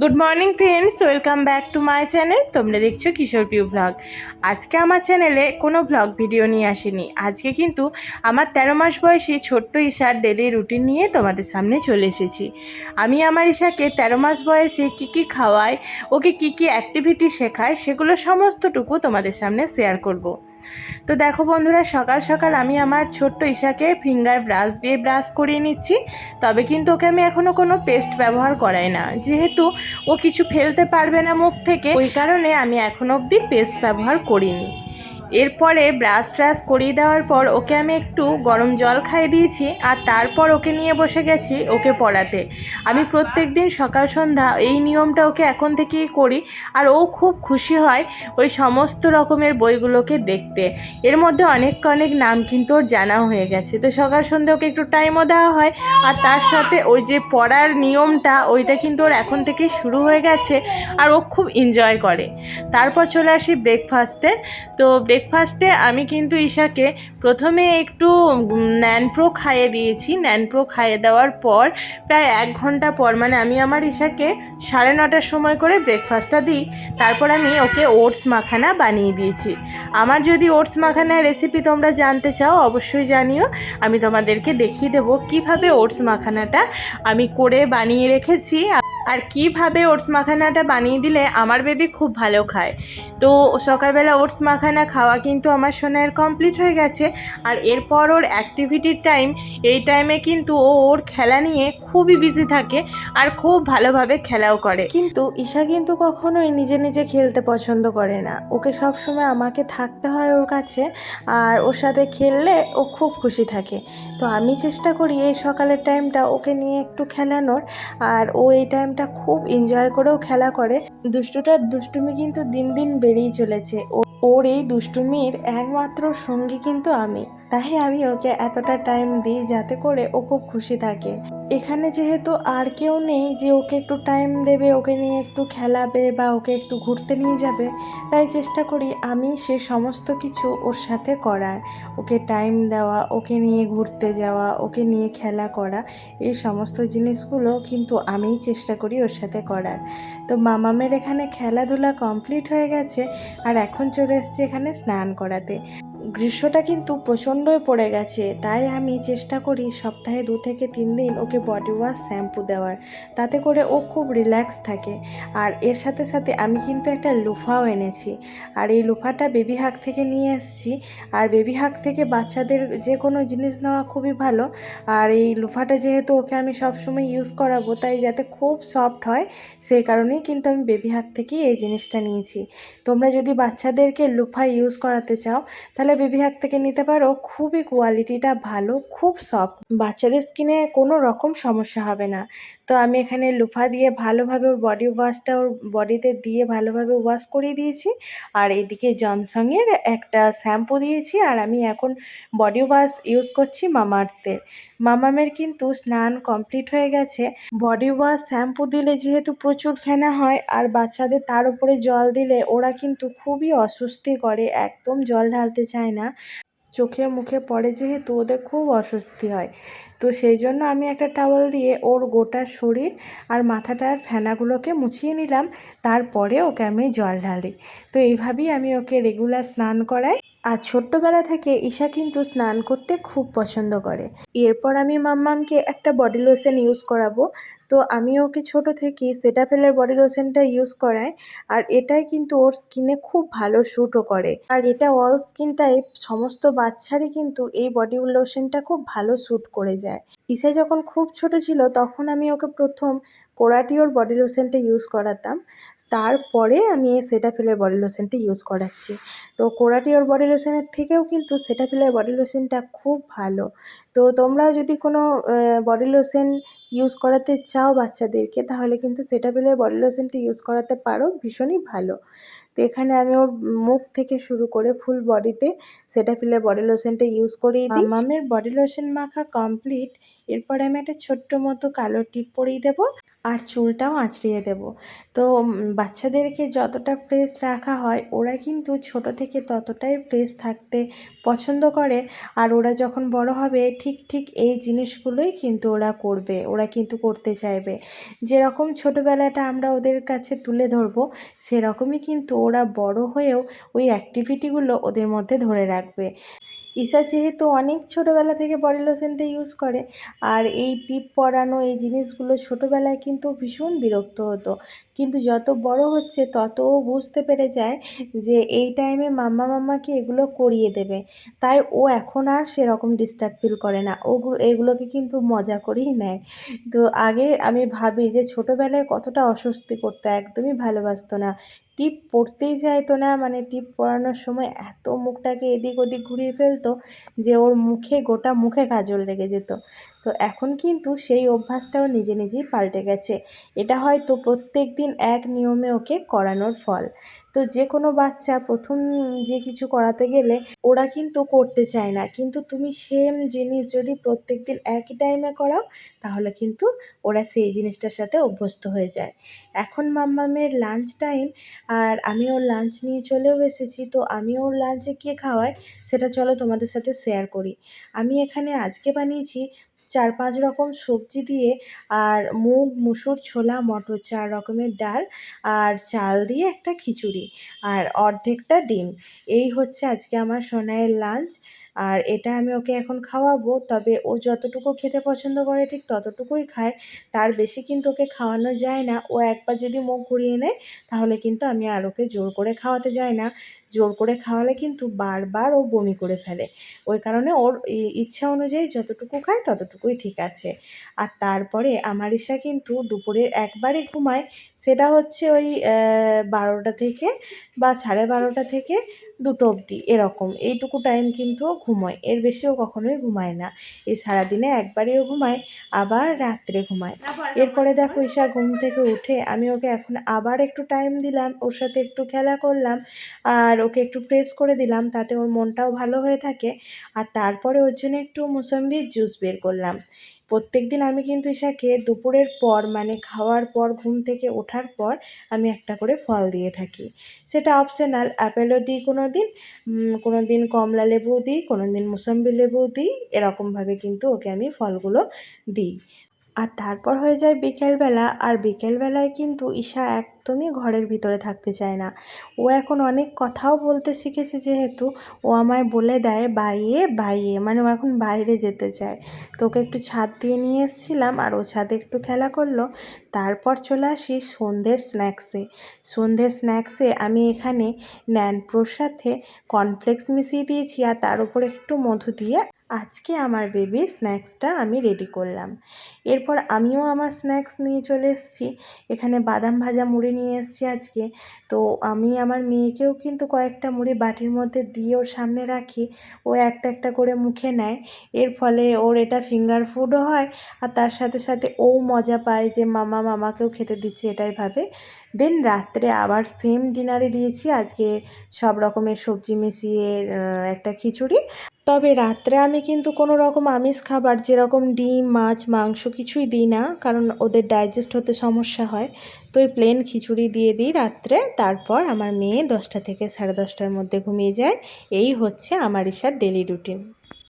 Good morning friends welcome back to my channel তোমরা দেখছ কিশোর Piu vlog আজকে আমার চ্যানেলে কোনো ভ্লগ ভিডিও নিয়ে আসেনি। আজকে কিন্তু আমার তেরো মাস বয়সী ছোট্ট ঈশার ডেলি রুটিন নিয়ে তোমাদের সামনে চলে এসেছি। আমি আমার ঈশাকে তেরো মাস বয়সে কী কী খাওয়াই, ওকে কী কী অ্যাক্টিভিটি শেখায় সেগুলো সমস্তটুকু তোমাদের সামনে শেয়ার করব। তো দেখো বন্ধুরা, সকাল সকাল আমি আমার ছোট্ট ঈশাকে ফিঙ্গার ব্রাশ দিয়ে ব্রাশ করিয়ে নিচ্ছি। তবে কিন্তু ওকে আমি এখনও কোনো পেস্ট ব্যবহার করাই না। যেহেতু ও কিছু ফেলতে পারবে না মুখ থেকে, ওই কারণে আমি এখন অবধি পেস্ট ব্যবহার করিনি। এরপরে ব্রাশ ট্রাশ করিয়ে দেওয়ার পর ওকে আমি একটু গরম জল খাইয়ে দিয়েছি আর তারপর ওকে নিয়ে বসে গেছি ওকে পড়াতে। আমি প্রত্যেক দিন সকাল, সন্ধ্যা এই নিয়মটা ওকে এখন থেকেই করি আর ও খুব খুশি হয় ওই সমস্ত রকমের বইগুলোকে দেখতে। এর মধ্যে অনেক অনেক নাম কিন্তু ওর জানা হয়ে গেছে। তো সকাল, সন্ধ্যে ওকে একটু টাইমও দেওয়া হয় আর তার সাথে ওই যে পড়ার নিয়মটা ওইটা কিন্তু ওর এখন থেকেই শুরু হয়ে গেছে আর ও খুব এনজয় করে। তারপর চলে আসি ব্রেকফাস্টে তো ব্রেকফাস্টে আমি কিন্তু ঈশাকে প্রথমে একটু ন্যানপ্রো খাইয়ে দিয়েছি। ন্যানপ্রো খাইয়ে দেওয়ার পর প্রায় এক ঘণ্টা পর মানে আমি আমার ঈশাকে সাড়ে নটার সময় করে ব্রেকফাস্টটা দিই, তারপর আমি ওকে ওটস মাখানা বানিয়ে দিয়েছি। আমার যদি ওটস মাখানার রেসিপি তোমরা জানতে চাও, অবশ্যই জানিও। আমি তোমাদেরকে দেখিয়ে দেবো কীভাবে ওটস মাখানাটা আমি করে বানিয়ে রেখেছি। আর কীভাবে ওটস মাখানাটা বানিয়ে দিলে আমার বেবি খুব ভালো খায়। তো সকালবেলা ওটস মাখানা খাওয়া কিন্তু আমার সোনার কমপ্লিট হয়ে গেছে। আর এরপর ওর অ্যাক্টিভিটির টাইম এই টাইমে কিন্তু ও ওর খেলা নিয়ে খুবই বিজি থাকে আর খুব ভালোভাবে খেলাও করে। কিন্তু ঈশা কিন্তু কখনোই নিজে নিজে খেলতে পছন্দ করে না। ওকে সবসময় আমাকে থাকতে হয় ওর কাছে আর ওর সাথে খেললে ও খুব খুশি থাকে। তো আমি চেষ্টা করি এই সকালের টাইমটা ওকে নিয়ে একটু খেলানোর আর ও এই টাইমটা খুব এনজয় করেও খেলা করে। দুষ্টুটার দুষ্টুমি কিন্তু দিন দিন বেড়েই চলেছে। ওর এই দুষ্টুমির একমাত্র সঙ্গী কিন্তু আমি। তাই আমি ওকে এতটা টাইম দিই যাতে করে ও খুব খুশি থাকে। এখানে যেহেতু আর কেউ নেই যে ওকে একটু টাইম দেবে, ওকে নিয়ে একটু খেলাবে বা ওকে একটু ঘুরতে নিয়ে যাবে, তাই চেষ্টা করি আমি সে সমস্ত কিছু ওর সাথে করার। ওকে টাইম দেওয়া, ওকে নিয়ে ঘুরতে যাওয়া, ওকে নিয়ে খেলা করা, এই সমস্ত জিনিসগুলো কিন্তু আমিই চেষ্টা করি ওর সাথে করার। তো মামামের এখানে খেলাধুলা কমপ্লিট হয়ে গেছে আর এখন চলে এসছে এখানে স্নান করাতে। গ্রীষ্মটা কিন্তু প্রচণ্ডই পড়ে গেছে, তাই আমি চেষ্টা করি সপ্তাহে দু থেকে তিন দিন ওকে বডি ওয়াশ শ্যাম্পু দেওয়ার, তাতে করে ও খুব রিল্যাক্স থাকে। আর এর সাথে সাথে আমি কিন্তু একটা লুফাও এনেছি। আর এই লুফাটা বেবি হাক থেকে নিয়ে এসেছি। আর বেবি হাক থেকে বাচ্চাদের যে কোনো জিনিস নেওয়া খুবই ভালো। আর এই লুফাটা যেহেতু ওকে আমি সবসময় ইউজ করাবো, তাই যাতে খুব সফট হয় সেই কারণেই কিন্তু আমি বেবি হাক থেকেই এই জিনিসটা নিয়েছি। তোমরা যদি বাচ্চাদেরকে লুফা ইউজ করাতে চাও, তাহলে বেবি থেকে নিতে পারো, খুবই কোয়ালিটিটা ভালো, খুব সফট বাচ্চাদের স্কিনে কোনো রকম সমস্যা হবে না। তো আমি এখানে লুফা দিয়ে ভালোভাবে ওর বডি ওয়াশটা ওর বডিতে দিয়ে ভালোভাবে ওয়াশ করিয়ে দিয়েছি। আর এদিকে জনসংয়ের একটা শ্যাম্পু দিয়েছি আর আমি এখন বডি ওয়াশ ইউজ করছি মামার্থের মামামের কিন্তু স্নান কমপ্লিট হয়ে গেছে। বডি ওয়াশ শ্যাম্পু দিলে যেহেতু প্রচুর ফেনা হয় আর বাচ্চাদের তার উপরে জল দিলে ওরা কিন্তু খুবই অস্বস্তি করে, একদম জল ঢালতে চায় না। চোখে মুখে পড়ে যেহেতু ওদের খুব অস্বস্তি হয়। তো সেই জন্য আমি একটা টাওয়াল দিয়ে ওর গোটা শরীর আর মাথাটার ফেনাগুলোকে মুছিয়ে নিলাম, তারপরে ওকে আমি জল ঢালি। তো এইভাবেই আমি ওকে রেগুলার স্নান করাই। আর ছোট্টবেলা থেকে ঈশা কিন্তু স্নান করতে খুব পছন্দ করে। এরপর আমি মাম্মামকে একটা বডি লোশন ইউজ করাবো তো আমি ওকে ছোট থেকেই সেটাফেলের বডি লোশনটা ইউজ করাই, আর এটাই কিন্তু ওর স্কিনে খুব ভালো শ্যুটও করে। আর এটা অল স্কিন টাইপ সমস্ত বাচ্চারই কিন্তু এই বডি লোশনটা খুব ভালো শ্যুট করে যায়। ইসে যখন খুব ছোট ছিল, তখন আমি ওকে প্রথম কোরাটিওর বডি লোশনটা ইউজ করাতাম। তারপরে আমি সেটাফিলের বডি লোশনটা ইউজ করাচ্ছি। তো কোরাটিওর বডি লোশনের থেকেও কিন্তু সেটাফিলের বডি লোশনটা খুব ভালো। তো তোমরাও যদি কোনো বডি লোশন ইউজ করাতে চাও বাচ্চাদেরকে, তাহলে কিন্তু সেটাফিলের বডি লোশনটা ইউজ করাতে পারো, ভীষণই ভালো। তো এখানে আমি ওর মুখ থেকে শুরু করে ফুল বডিতে সেটাফিলের বডি লোশনটা ইউজ করি মামের বডি লোশন মাখা কমপ্লিট এরপরে আমি একটা ছোট্ট মতো কালো টিপ পরিয়ে দেবো। আর চুলটাও আঁচড়িয়ে দেব। তো বাচ্চাদেরকে যতটা ফ্রেশ রাখা হয়, ওরা কিন্তু ছোট থেকে ততটাই ফ্রেশ থাকতে পছন্দ করে। আর ওরা যখন বড় হবে, ঠিক ঠিক এই জিনিসগুলোই কিন্তু ওরা করবে, ওরা কিন্তু করতে চাইবে। যেরকম ছোটোবেলাটা আমরা ওদের কাছে তুলে ধরবো, সেরকমই কিন্তু ওরা বড় হয়েও ওই অ্যাক্টিভিটিগুলো ওদের মধ্যে ধরে রাখবে। ঈশা যেহেতু অনেক ছোটোবেলা থেকে বডি লোশনটা ইউজ করে, আর এই টিপ পরানো এই জিনিসগুলো ছোটোবেলায় কিন্তু ভীষণ বিরক্ত হতো। কিন্তু যত বড় হচ্ছে তত বুঝতে পেরে যায় যে এই টাইমে মাম্মা মাম্মাকে এগুলো করিয়ে দেবে। তাই ও এখন আর সেরকম ডিস্টার্ব ফিল করে না। ওগুলো এগুলোকে কিন্তু মজা করেই নেয়। তো আগে আমি ভাবি যে ছোটোবেলায় কতটা অস্বস্তি করতো, একদমই ভালোবাসতো না। টিপ পড়তেই চাইতো না মানে টিপ পরানোর সময় এত মুখটাকে এদিক ওদিক ঘুরিয়ে ফেলতো যে ওর মুখে, গোটা মুখে কাজল লেগে যেত। তো এখন কিন্তু সেই অভ্যাসটাও নিজে নিজেই পাল্টে গেছে। এটা হয়তো প্রত্যেক দিন এক নিয়মে ওকে করানোর ফল। তো যে কোনো বাচ্চা প্রথম যে কিছু করাতে গেলে ওরা কিন্তু করতে চায় না। কিন্তু তুমি সেম জিনিস যদি প্রত্যেক দিন একই টাইমে করাও, তাহলে কিন্তু ওরা সেই জিনিসটার সাথে অভ্যস্ত হয়ে যায়। এখন মাম্মামের লাঞ্চ টাইম আর আমি ওর লাঞ্চ নিয়ে চলেও এসেছি, তো আমি ওর লাঞ্চে কী খাওয়াই সেটা চলো তোমাদের সাথে শেয়ার করি। আমি এখানে আজকে বানিয়েছি চার পাঁচ রকম সবজি দিয়ে আর মুগ, মুসুর, ছোলা, মটর, চার রকমের ডাল আর চাল দিয়ে একটা খিচুড়ি আর অর্ধেকটা ডিম। এই হচ্ছে আজকে আমার সোনাইয়ের লাঞ্চ আর এটা আমি ওকে এখন খাওয়াবো। তবে ও যতটুকু খেতে পছন্দ করে ঠিক ততটুকুই খায়। তার বেশি কিন্তু ওকে খাওয়ানো যায় না। ও একবার যদি মুখ ঘুরিয়ে নেয়, তাহলে কিন্তু আমি আর ওকে জোর করে খাওয়াতে যাই না। জোর করে খাওয়ালে কিন্তু বারবার ও বমি করে ফেলে। ওই কারণে ওর ইচ্ছা অনুযায়ী যতটুকু খায় ততটুকুই ঠিক আছে। আর তারপরে আমার ঈশা কিন্তু দুপুরে একবারই ঘুমায়। সেটা হচ্ছে ওই বারোটা থেকে বা সাড়ে বারোটা থেকে দুটো অবধি, এরকম। এইটুকু টাইম কিন্তু ঘুমোয়। এর বেশিও কখনোই ঘুমায় না। এই সারাদিনে একবারইও ঘুমায়, আবার রাত্রে ঘুমায়। এরপরে দেখো ঈশা ঘুম থেকে উঠে আমি ওকে এখন আবার একটু টাইম দিলাম, ওর সাথে একটু খেলা করলাম, আর ওকে একটু ফ্রেশ করে দিলাম, তাতে ওর মনটাও ভালো হয়ে থাকে। আর তারপরে ওর জন্য একটু মুসম্বির জুস বের করলাম। প্রত্যেক দিন আমি কিন্তু ঈশাকে দুপুরের পর মানে খাওয়ার পর, ঘুম থেকে ওঠার পর আমি একটা করে ফল দিয়ে থাকি। সেটা অপশনাল অ্যাপেলও দিই কোনো দিন কোনো দিন কমলা লেবুও দিই কোনো দিন মুসম্বি লেবু দিই, এরকমভাবে কিন্তু ওকে আমি ফলগুলো দিই। আর তারপর হয়ে যায় বিকেলবেলা, আর বিকেলবেলায় কিন্তু ঈশা একদমই ঘরের ভিতরে থাকতে চায় না। ও এখন অনেক কথাও বলতে শিখেছে যেহেতু, ও আমায় বলে দেয়, বাইয়ে বাইয়ে। মানে ও এখন বাইরে যেতে চায়। তো ওকে একটু ছাদ দিয়ে নিয়ে এসেছিলাম, আর ও ছাদে একটু খেলা করল। তারপর চলে আসি সন্ধ্যের স্ন্যাক্সে সন্ধ্যের স্ন্যাক্সে আমি এখানে ন্যানপ্রোর সাথে কর্নফ্লেক্স মিশিয়ে দিয়েছি, আর তার উপর একটু মধু দিয়ে আজকে আমার বেবি স্ন্যাক্সটা আমি রেডি করলাম। এরপর আমিও আমার স্ন্যাক্স নিয়ে চলে এসেছি। এখানে বাদাম ভাজা মুড়ি নিয়ে এসেছি আজকে। তো আমি আমার মেয়েকেও কিন্তু কয়েকটা মুড়ি বাটির মধ্যে দিয়ে ওর সামনে রাখি। ও একটা একটা করে মুখে নেয়। এর ফলে ওর এটা ফিঙ্গার ফুডও হয়। আর তার সাথে সাথে ও মজা পায় যে, মামা, মামাকেও খেতে দিচ্ছে এটাই ভাবে। দেন রাত্রে আবার সেম ডিনারে দিয়েছি। আজকে সব রকমের সবজি মিশিয়ে একটা খিচুড়ি। তবে রাত্রে আমি কিন্তু কোনো রকম আমিষ খাবার, যেরকম ডিম, মাছ, মাংস কিছুই দিই না, কারণ ওদের ডাইজেস্ট হতে সমস্যা হয়। তো ওই প্লেন খিচুড়ি দিয়ে দিই রাত্রে, তারপর আমার মেয়ে দশটা থেকে সাড়ে দশটার মধ্যে ঘুমিয়ে যায়। এই হচ্ছে আমার ইশার ডেলি রুটিন